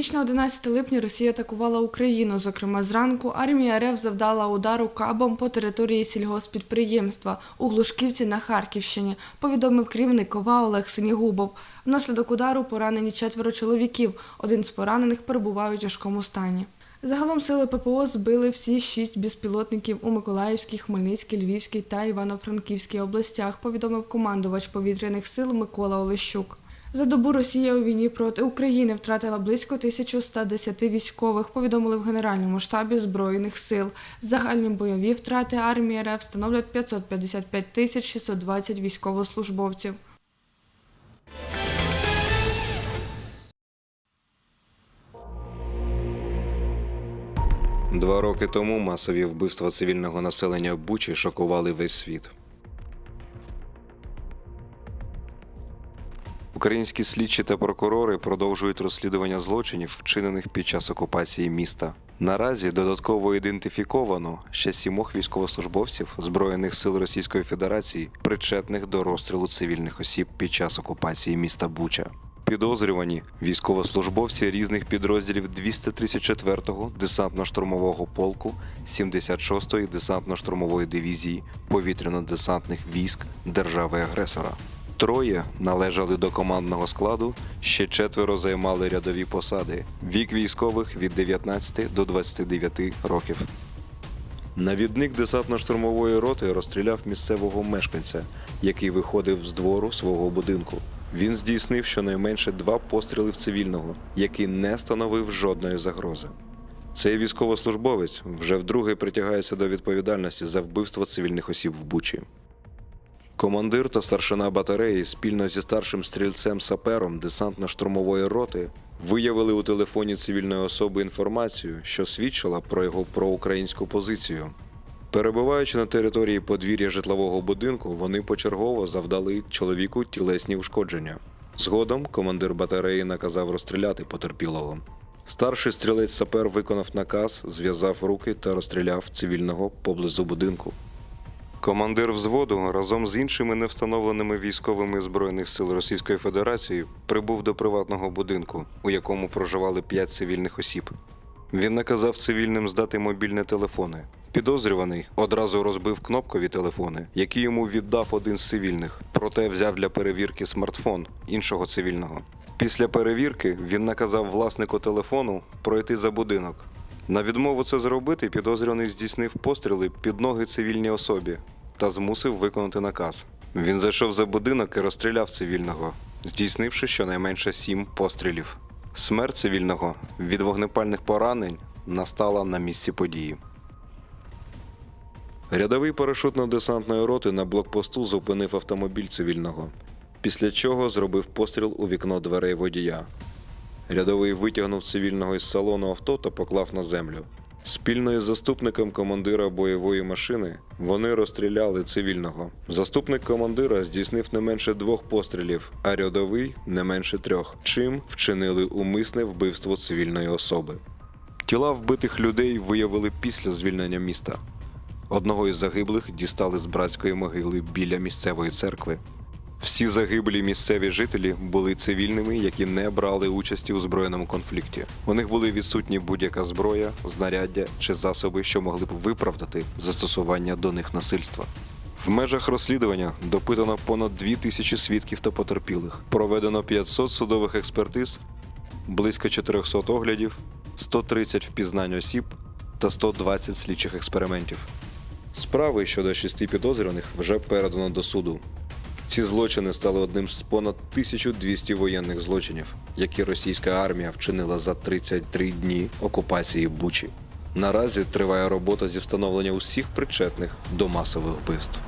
Ніч на 11 липня Росія атакувала Україну. Зокрема, зранку армія РФ завдала удару кабом по території сільгоспідприємства у Глушківці на Харківщині, повідомив керівник ОВА Олег Синігубов. Внаслідок удару поранені четверо чоловіків. Один з поранених перебуває у тяжкому стані. Загалом сили ППО збили всі шість безпілотників у Миколаївській, Хмельницькій, Львівській та Івано-Франківській областях, повідомив командувач повітряних сил Микола Олещук. За добу Росія у війні проти України втратила близько 1110 військових, повідомили в Генеральному штабі Збройних сил. Загальні бойові втрати армії РФ становлять 555 тисяч 620 військовослужбовців. Два роки тому масові вбивства цивільного населення Бучі шокували весь світ. Українські слідчі та прокурори продовжують розслідування злочинів, вчинених під час окупації міста. Наразі додатково ідентифіковано ще сімох військовослужбовців Збройних сил Російської Федерації, причетних до розстрілу цивільних осіб під час окупації міста Буча. Підозрювані військовослужбовці різних підрозділів 234-го десантно-штурмового полку, 76-ї десантно-штурмової дивізії повітряно-десантних військ держави-агресора. Троє належали до командного складу, ще четверо займали рядові посади. Вік військових від 19 до 29 років. Навідник десантно-штурмової роти розстріляв місцевого мешканця, який виходив з двору свого будинку. Він здійснив щонайменше два постріли в цивільного, який не становив жодної загрози. Цей військовослужбовець вже вдруге притягається до відповідальності за вбивство цивільних осіб в Бучі. Командир та старшина батареї спільно зі старшим стрільцем сапером десантно-штурмової роти виявили у телефоні цивільної особи інформацію, що свідчила про його проукраїнську позицію. Перебуваючи на території подвір'я житлового будинку, вони почергово завдали чоловіку тілесні ушкодження. Згодом командир батареї наказав розстріляти потерпілого. Старший стрілець сапер виконав наказ, зв'язав руки та розстріляв цивільного поблизу будинку. Командир взводу разом з іншими невстановленими військовими збройних сил Російської Федерації прибув до приватного будинку, у якому проживали п'ять цивільних осіб. Він наказав цивільним здати мобільні телефони. Підозрюваний одразу розбив кнопкові телефони, які йому віддав один з цивільних, проте взяв для перевірки смартфон іншого цивільного. Після перевірки він наказав власнику телефону пройти за будинок. На відмову це зробити підозрюваний здійснив постріли під ноги цивільній особі та змусив виконати наказ. Він зайшов за будинок і розстріляв цивільного, здійснивши щонайменше сім пострілів. Смерть цивільного від вогнепальних поранень настала на місці події. Рядовий парашутно-десантної роти на блокпосту зупинив автомобіль цивільного, після чого зробив постріл у вікно дверей водія. Рядовий витягнув цивільного із салону авто та поклав на землю. Спільно із заступником командира бойової машини вони розстріляли цивільного. Заступник командира здійснив не менше двох пострілів, а рядовий не менше трьох, чим вчинили умисне вбивство цивільної особи. Тіла вбитих людей виявили після звільнення міста. Одного із загиблих дістали з братської могили біля місцевої церкви. Всі загиблі місцеві жителі були цивільними, які не брали участі у збройному конфлікті. У них були відсутні будь-яка зброя, знаряддя чи засоби, що могли б виправдати застосування до них насильства. В межах розслідування допитано понад 2 тисячі свідків та потерпілих. Проведено 500 судових експертиз, близько 400 оглядів, 130 впізнань осіб та 120 слідчих експериментів. Справи щодо шести підозрюваних вже передано до суду. Ці злочини стали одним з понад 1200 воєнних злочинів, які російська армія вчинила за 33 дні окупації Бучі. Наразі триває робота зі встановлення усіх причетних до масових вбивств.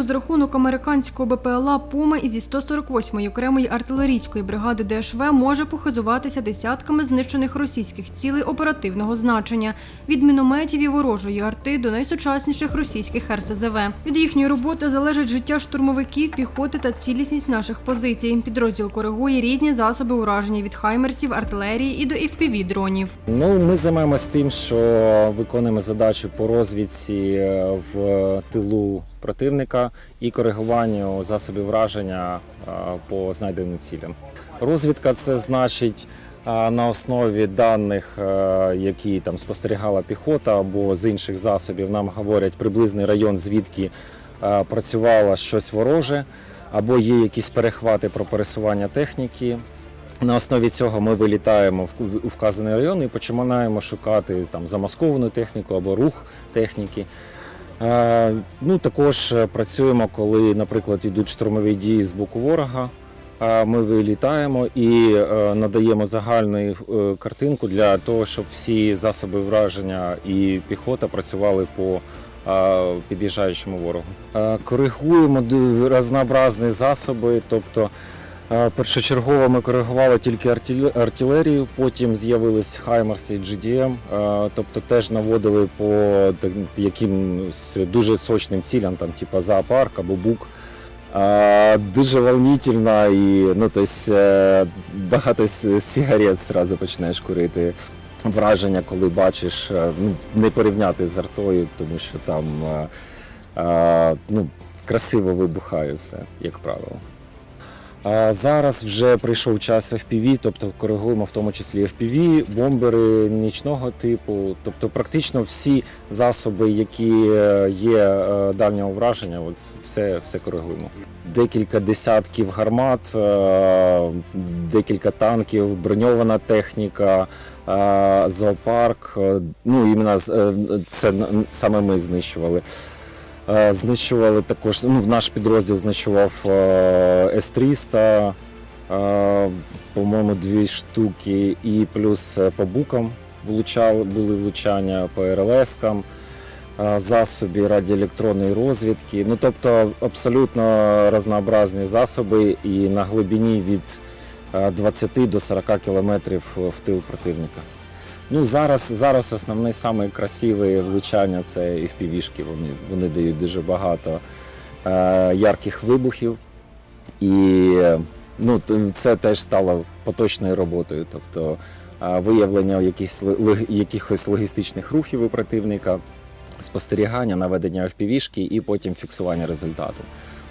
Розрахунок американського БПЛА Пума і зі 148-ї окремої артилерійської бригади ДШВ може похизуватися десятками знищених російських цілей оперативного значення від мінометів і ворожої арти до найсучасніших російських РСЗВ. Від їхньої роботи залежить життя штурмовиків, піхоти та цілісність наших позицій. Підрозділ коригує різні засоби ураження від хаймерців, артилерії і до fpv дронів. Ну, ми займаємося тим, що виконуємо задачі по розвідці е, в тилу противника і коригуванню засобів враження е, по знайденим цілям. Розвідка це значить е, на основі даних, е, які там спостерігала піхота або з інших засобів, нам говорять приблизний район, звідки працювало щось вороже, або є якісь перехвати про пересування техніки. На основі цього ми вилітаємо у вказаний район і починаємо шукати там замасковану техніку або рух техніки. Е, Ну, також е, працюємо, коли, наприклад, йдуть штурмові дії з боку ворога. Е, Ми вилітаємо і надаємо загальну картинку для того, щоб всі засоби враження і піхота працювали по під'їжджаючому ворогу. Коригуємо разнообразні засоби, тобто Першочергово ми коригували тільки артилерію, потім з'явились Хаймерс і GDM, тобто теж наводили по якимось дуже сочним цілям, там, типу зоопарк або бук. Дуже волнительно і ну, тобто, багато сигарет зразу починаєш курити. Враження, коли бачиш, е, ну, не порівняти з артою, тому що там е, ну, красиво вибухає все, як правило. А зараз вже прийшов час FPV, тобто коригуємо в тому числі FPV, бомбери нічного типу, тобто практично всі засоби, які е, є е, дальнього враження, от все, все коригуємо. Декілька десятків гармат, е, декілька танків, броньована техніка, зоопарк. Ну іменно це саме ми знищували. Е, Знищували також, ну, в наш підрозділ знищував е, С-300, е, по-моєму, дві штуки, і плюс по букам влучали, були влучання по РЛС-кам, засоби радіоелектронної розвідки. Ну, тобто абсолютно різнообразні засоби і на глибині від е, 20 до 40 кілометрів в тил противника. Ну, зараз, зараз основне саме красиве влучання це FPV-шки. Вони, вони дають дуже багато е, ярких вибухів. І ну, це теж стало поточною роботою. Тобто е, виявлення якихось, якихось логістичних рухів у противника, спостерігання, наведення FPV-шки і потім фіксування результату.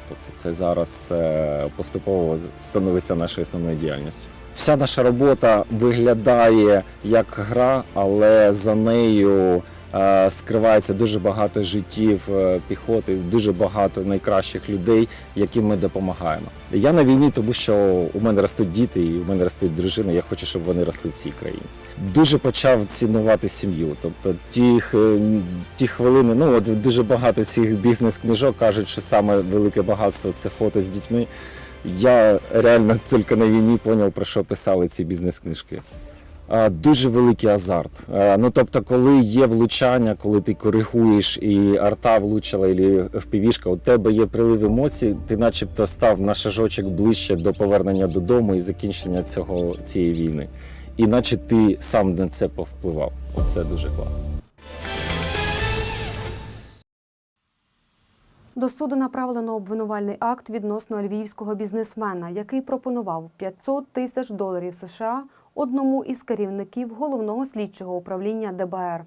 Тобто це зараз е, поступово становиться нашою основною діяльністю. Вся наша робота виглядає як гра, але за нею е, скривається дуже багато життів е, піхоти, дуже багато найкращих людей, яким ми допомагаємо. Я на війні, тому що у мене ростуть діти і у мене ростуть дружини. Я хочу, щоб вони росли в цій країні. Дуже почав цінувати сім'ю. Тобто ті, ті хвилини, ну от дуже багато цих бізнес-книжок кажуть, що саме велике багатство це фото з дітьми. Я реально тільки на війні зрозумів, про що писали ці бізнес-книжки. Дуже великий азарт. Ну тобто, коли є влучання, коли ти коригуєш і арта влучила, і FPV-шка, у тебе є прилив емоцій, ти начебто став на шажочок ближче до повернення додому і закінчення цього цієї війни. І наче ти сам на це повпливав. Оце дуже класно. До суду направлено обвинувальний акт відносно львівського бізнесмена, який пропонував 500 тисяч доларів США одному із керівників головного слідчого управління ДБР.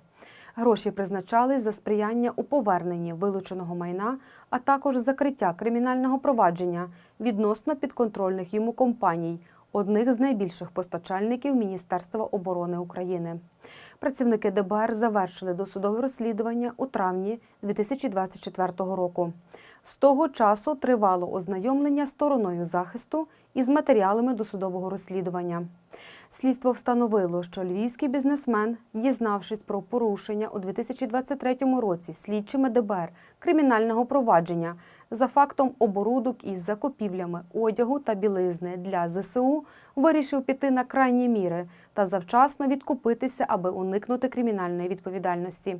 Гроші призначались за сприяння у поверненні вилученого майна, а також закриття кримінального провадження відносно підконтрольних йому компаній, одних з найбільших постачальників Міністерства оборони України. Працівники ДБР завершили досудове розслідування у травні 2024 року. З того часу тривало ознайомлення стороною захисту із матеріалами досудового розслідування. Слідство встановило, що львівський бізнесмен, дізнавшись про порушення у 2023 році слідчими ДБР кримінального провадження за фактом оборудок із закупівлями одягу та білизни для ЗСУ, вирішив піти на крайні міри та завчасно відкупитися, аби уникнути кримінальної відповідальності.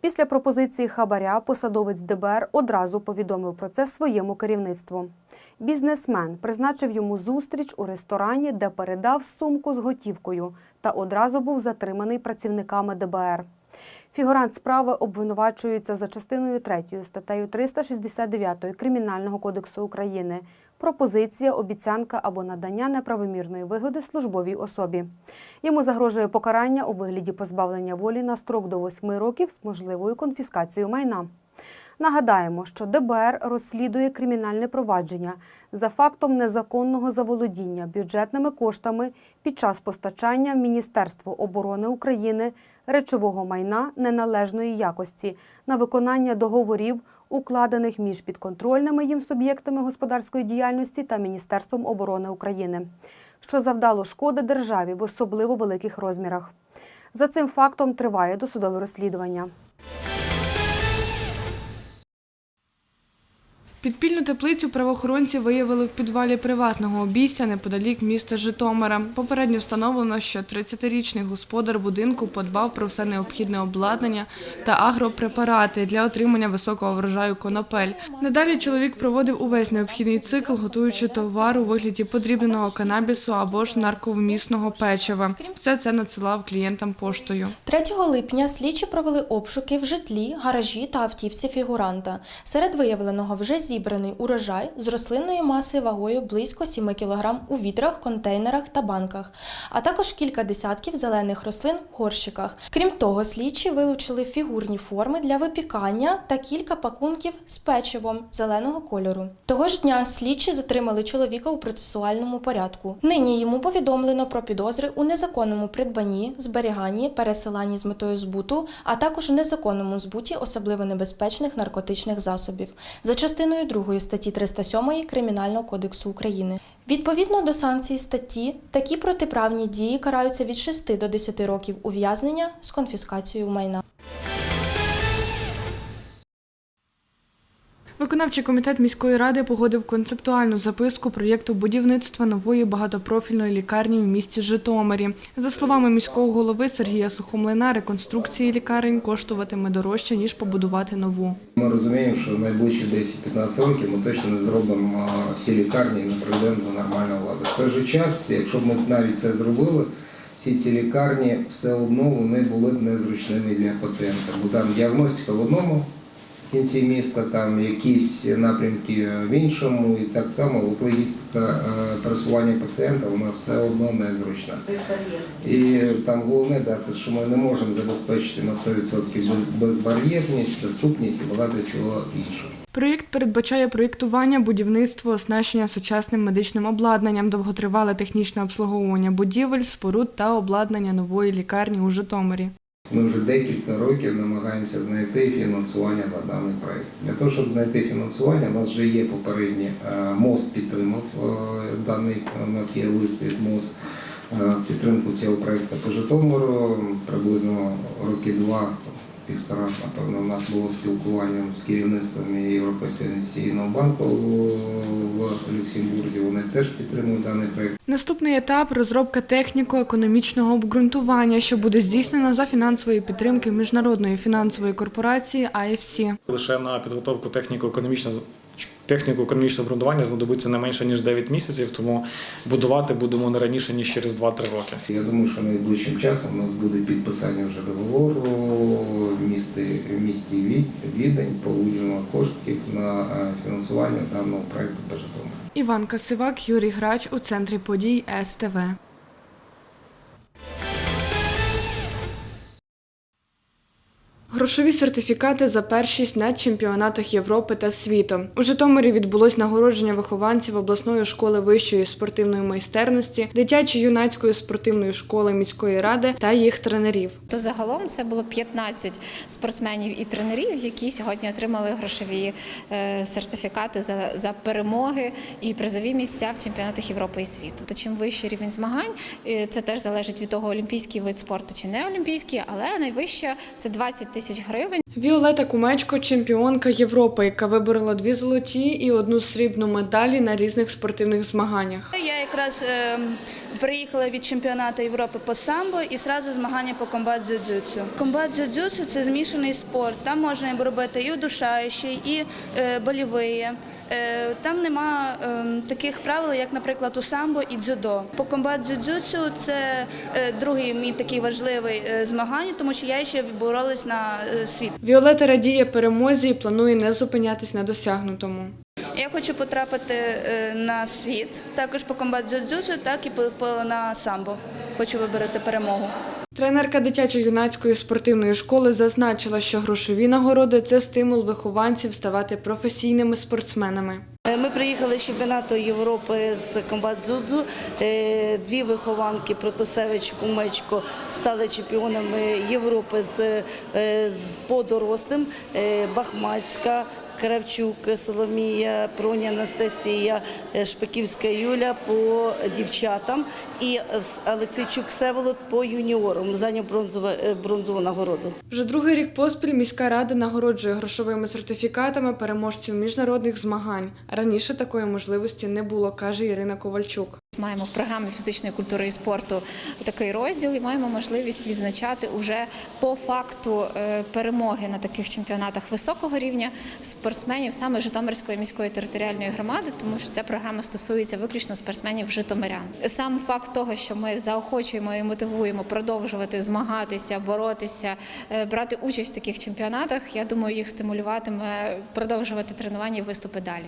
Після пропозиції хабаря посадовець ДБР одразу повідомив про це своєму керівництву. Бізнесмен призначив йому зустріч у ресторані, де передав сумку з готівкою та одразу був затриманий працівниками ДБР. Фігурант справи обвинувачується за частиною 3 статтею 369 Кримінального кодексу України пропозиція, обіцянка або надання неправомірної вигоди службовій особі. Йому загрожує покарання у вигляді позбавлення волі на строк до 8 років з можливою конфіскацією майна. Нагадаємо, що ДБР розслідує кримінальне провадження за фактом незаконного заволодіння бюджетними коштами під час постачання в Міністерство оборони України речового майна неналежної якості на виконання договорів, укладених між підконтрольними їм суб'єктами господарської діяльності та Міністерством оборони України, що завдало шкоди державі в особливо великих розмірах. За цим фактом триває досудове розслідування. Підпільну теплицю правоохоронці виявили в підвалі приватного обійстя неподалік міста Житомира. Попередньо встановлено, що 30-річний господар будинку подбав про все необхідне обладнання та агропрепарати для отримання високого врожаю конопель. Надалі чоловік проводив увесь необхідний цикл, готуючи товар у вигляді подрібненого канабісу або ж нарковмісного печива. Все це надсилав клієнтам поштою. 3 липня слідчі провели обшуки в житлі, гаражі та автівці фігуранта. Серед виявленого вже зібраний урожай з рослинної маси вагою близько 7 кг у відрах, контейнерах та банках, а також кілька десятків зелених рослин в горщиках. Крім того, слідчі вилучили фігурні форми для випікання та кілька пакунків з печивом зеленого кольору. Того ж дня слідчі затримали чоловіка у процесуальному порядку. Нині йому повідомлено про підозри у незаконному придбанні, зберіганні, пересиланні з метою збуту, а також у незаконному збуті особливо небезпечних наркотичних засобів за частиною 2 статті 307 Кримінального кодексу України. Відповідно до санкцій статті, такі протиправні дії караються від 6 до 10 років ув'язнення з конфіскацією майна. Виконавчий комітет міської ради погодив концептуальну записку проєкту будівництва нової багатопрофільної лікарні в місті Житомирі. За словами міського голови Сергія Сухомлина, реконструкції лікарень коштуватиме дорожче ніж побудувати нову. Ми розуміємо, що найближчі 10-15 років ми точно не зробимо всі лікарні і не прийдемо до нормальної влади. В той же час, якщо б ми навіть це зробили, всі ці лікарні все одно вони були б незручними для пацієнта. Бо там діагностика в одному кінці міста, там якісь напрямки в іншому, і так само от логістика е, пересування пацієнта, вона все одно незручна. І там головне дати, що ми не можемо забезпечити на 100% без- безбар'єрність, доступність і багато чого іншого. Проєкт передбачає проєктування, будівництво, оснащення сучасним медичним обладнанням, довготривале технічне обслуговування будівель, споруд та обладнання нової лікарні у Житомирі. Ми вже декілька років намагаємося знайти фінансування на даний проєкт. Для того, щоб знайти фінансування, у нас вже є попереднє е, МОЗ підтримав е, даний, у нас є лист від МОЗ е, підтримку цього проєкту по Житомиру. Приблизно роки два, півтора, напевно, у нас було спілкування з керівництвом Європейського інвестиційного банку теж підтримують даний проєкт. Наступний етап розробка техніко-економічного обґрунтування, що буде здійснено за фінансової підтримки міжнародної фінансової корпорації IFC. Лише на підготовку техніко-економічного техніко-економічного обґрунтування знадобиться не менше ніж 9 місяців, тому будувати будемо не раніше ніж через 2-3 роки. Я думаю, що найближчим часом у нас буде підписання вже договору в місті, в місті Відень по коштів на е, фінансування даного проекту по Житомиру. Іван Касивак, Юрій Грач у центрі подій СТВ. Грошові сертифікати за першість на чемпіонатах Європи та світу. У Житомирі відбулось нагородження вихованців обласної школи вищої спортивної майстерності, дитячо-юнацької спортивної школи міської ради та їх тренерів. То загалом це було 15 спортсменів і тренерів, які сьогодні отримали грошові е, сертифікати за, за перемоги і призові місця в чемпіонатах Європи і світу. То чим вищий рівень змагань, е, це теж залежить від того, олімпійський вид спорту чи не олімпійський, але найвища це 20 тисяч гривень. Віолета Кумечко, чемпіонка Європи, яка виборола дві золоті і одну срібну медалі на різних спортивних змаганнях. Я якраз е, приїхала від чемпіонату Європи по самбо і зразу змагання по комбат дзюдзюцю. Комбат дзюдзюцю – це змішаний спорт. Там можна робити і удушаючий, і е, болівий. Е, Там нема е, таких правил, як, наприклад, у самбо і дзюдо. По комбат дзюдзюцю це е, другий мій такий важливий е, змагання, тому що я ще боролась на світ. Віолета радіє перемозі і планує не зупинятись на досягнутому. Я хочу потрапити на світ, також по комбат дзюдзюцю, так і по, на самбо. Хочу вибороти перемогу. Тренерка дитячо-юнацької спортивної школи зазначила, що грошові нагороди це стимул вихованців ставати професійними спортсменами. Ми приїхали з чемпіонату Європи з комбат Дзудзу. Е, Дві вихованки Протусевич Кумечко стали чемпіонами Європи з, е, по дорослим. Е, Бахмацька, Кравчук, Соломія, Проня Анастасія, е, Шпиківська Юля по дівчатам і е, Олексійчук Всеволод по юніорам. Зайняв бронзову, е, бронзову нагороду. Вже другий рік поспіль міська рада нагороджує грошовими сертифікатами переможців міжнародних змагань. Раніше такої можливості не було, каже Ірина Ковальчук. Маємо в програмі фізичної культури і спорту такий розділ і маємо можливість відзначати уже по факту е, перемоги на таких чемпіонатах високого рівня спортсменів саме Житомирської міської територіальної громади, тому що ця програма стосується виключно спортсменів Житомирян. Сам факт того, що ми заохочуємо і мотивуємо продовжувати змагатися, боротися, е, брати участь в таких чемпіонатах, я думаю, їх стимулюватиме продовжувати тренування і виступи далі.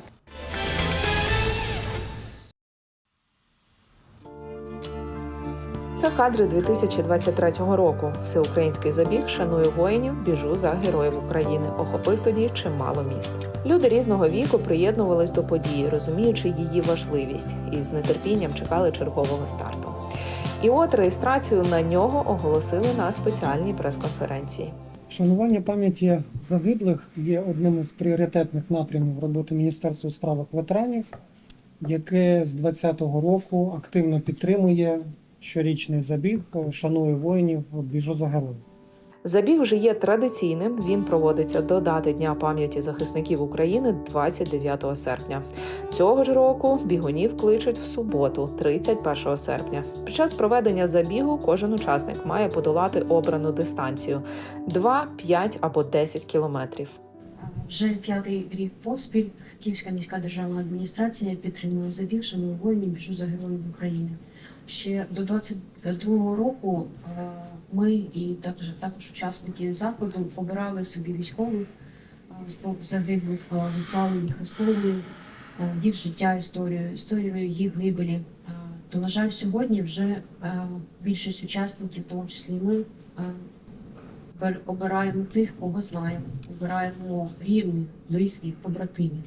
Це кадри 2023 року. Всеукраїнський забіг шанує воїнів, біжу за героїв України. Охопив тоді чимало міст. Люди різного віку приєднувались до події, розуміючи її важливість, і з нетерпінням чекали чергового старту. І от реєстрацію на нього оголосили на спеціальній прес-конференції. Шанування пам'яті загиблих є одним із пріоритетних напрямів роботи Міністерства у справах ветеранів, яке з 2020 року активно підтримує щорічний забіг Шанує воїнів біжу за героїв. Забіг вже є традиційним. Він проводиться до дати Дня пам'яті захисників України 29 серпня. Цього ж року бігунів кличуть в суботу, 31 серпня. Під час проведення забігу кожен учасник має подолати обрану дистанцію 2, 5 або 10 кілометрів. Вже п'ятий рік поспіль Київська міська державна адміністрація підтримує забіг «Шаную воїнів біжу за героїв України. Ще до 22-го року е, ми і також, також учасники заходу обирали собі військових е, загиблих, е, відправлені історію, їх життя, історію, історію їх гибелі. То, на жаль, сьогодні вже більшість учасників, в тому числі і ми, обираємо тих, кого знаємо, обираємо рівних, близьких, побратимів.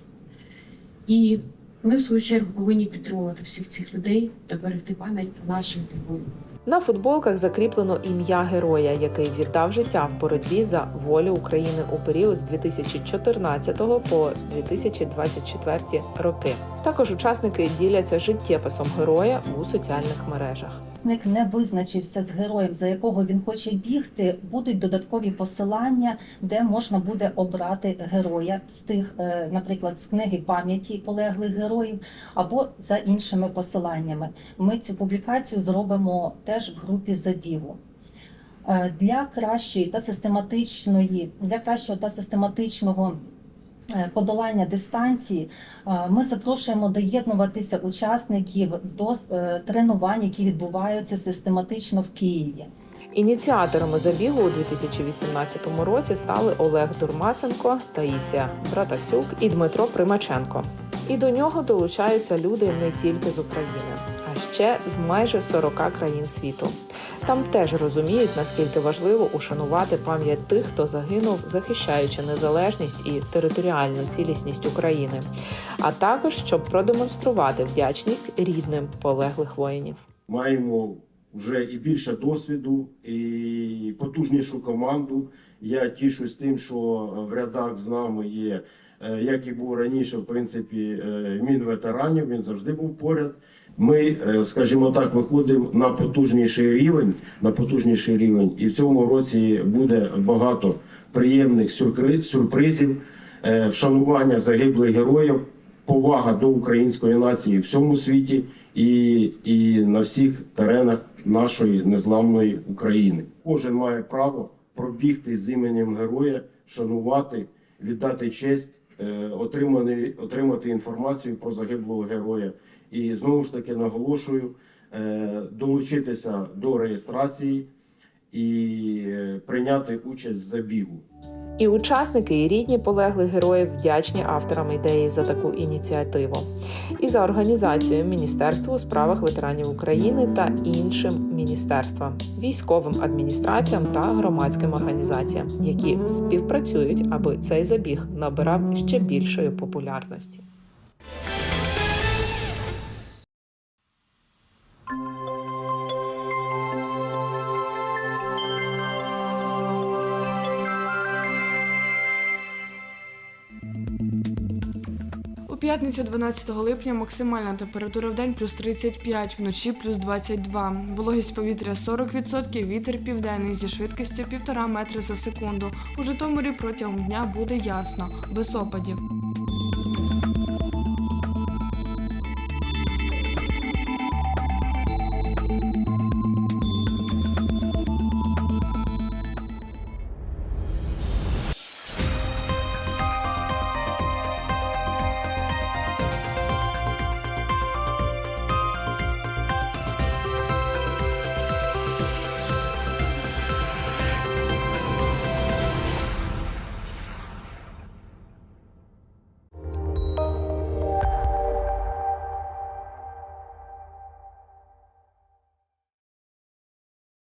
І ми, в свою чергу, повинні підтримувати всіх цих людей та берегти пам'ять про наших героїв. На футболках закріплено ім'я героя, який віддав життя в боротьбі за волю України у період з 2014 по 2024 роки. Також учасники діляться життєписом героя у соціальних мережах. Ник не визначився з героєм, за якого він хоче бігти. Будуть додаткові посилання, де можна буде обрати героя з тих, е, наприклад, з книги пам'яті полеглих героїв або за іншими посиланнями. Ми цю публікацію зробимо теж в групі забігу. Е, Для кращої та систематичної, для кращого та систематичного подолання дистанції е, ми запрошуємо доєднуватися учасників до е, тренувань, які відбуваються систематично в Києві. Ініціаторами забігу у 2018 році стали Олег Дурмасенко, Таїсія Братасюк і Дмитро Примаченко. І до нього долучаються люди не тільки з України, а ще з майже 40 країн світу. Там теж розуміють, наскільки важливо ушанувати пам'ять тих, хто загинув, захищаючи незалежність і територіальну цілісність України, а також щоб продемонструвати вдячність рідним полеглих воїнів. маємо вже і більше досвіду, і потужнішу команду. Я тішусь тим, що в рядах з нами є, е, як і був раніше, в принципі, е, мінветеранів, він завжди був поряд. Ми, е, скажімо так, виходимо на потужніший рівень, на потужніший рівень, і в цьому році буде багато приємних сюрпризів, е, вшанування загиблих героїв, повага до української нації в всьому світі і, і на всіх теренах нашої незламної України. Кожен має право пробігти з іменем героя, шанувати, віддати честь, е, отримати, отримати інформацію про загиблого героя. І знову ж таки наголошую е, долучитися до реєстрації і е, прийняти участь в забігу. І учасники, і рідні полеглих героїв вдячні авторам ідеї за таку ініціативу і за організацію Міністерству у справах ветеранів України та іншим міністерствам, військовим адміністраціям та громадським організаціям, які співпрацюють, аби цей забіг набирав ще більшої популярності. П'ятницю 12 липня максимальна температура в день плюс 35, вночі плюс 22. Вологість повітря 40%, вітер південний зі швидкістю 1,5 метри за секунду. У Житомирі протягом дня буде ясно, без опадів.